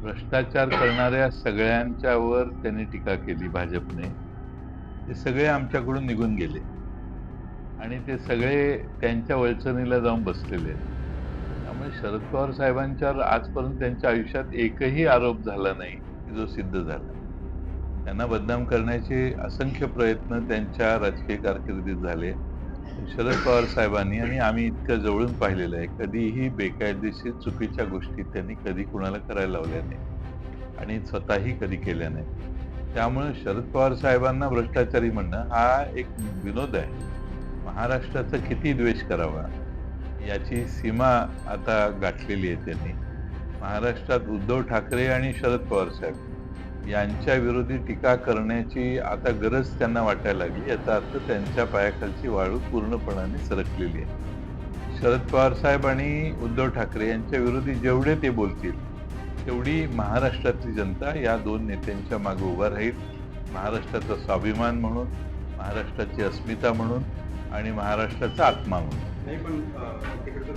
भ्रष्टाचार करणाऱ्या सगळ्यांच्यावर त्यांनी टीका केली भाजपने. ते सगळे आमच्याकडून निघून गेले. आणि ते सगळे त्यांच्या वळचणीला जाऊन बसलेले त्यामुळे शरद पवार साहेबांच्यावर आजपर्यंत त्यांच्या आयुष्यात एकही आरोप झाला नाही जो सिद्ध झाला. त्यांना बदनाम करण्याचे असंख्य प्रयत्न त्यांच्या राजकीय कारकिर्दीत झाले. शरद पवार साहेबांनी आणि आम्ही इतकं जवळून पाहिलेलं आहे कधीही बेकायदेशीर चुकीच्या गोष्टी त्यांनी कधी कुणाला करायला लावल्या नाही आणि स्वतःही कधी केल्या नाही त्यामुळे शरद पवार साहेबांना भ्रष्टाचारी म्हणणं हा एक विनोद आहे. महाराष्ट्राचा किती द्वेष करावा याची सीमा आता गाठलेली आहे त्यांनी. महाराष्ट्रात उद्धव ठाकरे आणि शरद पवार साहेब. यांच्या विरोधी टीका करण्याची आता गरज त्यांना वाटायला लागली. याचा अर्थ त्यांच्या पायाखालची वाळू पूर्णपणाने सरकलेली आहे. शरद पवार साहेब आणि उद्धव ठाकरे यांच्या विरोधी जेवढे ते बोलतील तेवढी महाराष्ट्रातली जनता या दोन नेत्यांच्या मागे उभा राहील. महाराष्ट्राचा स्वाभिमान म्हणून महाराष्ट्राची अस्मिता म्हणून आणि महाराष्ट्राचा आत्मा म्हणून.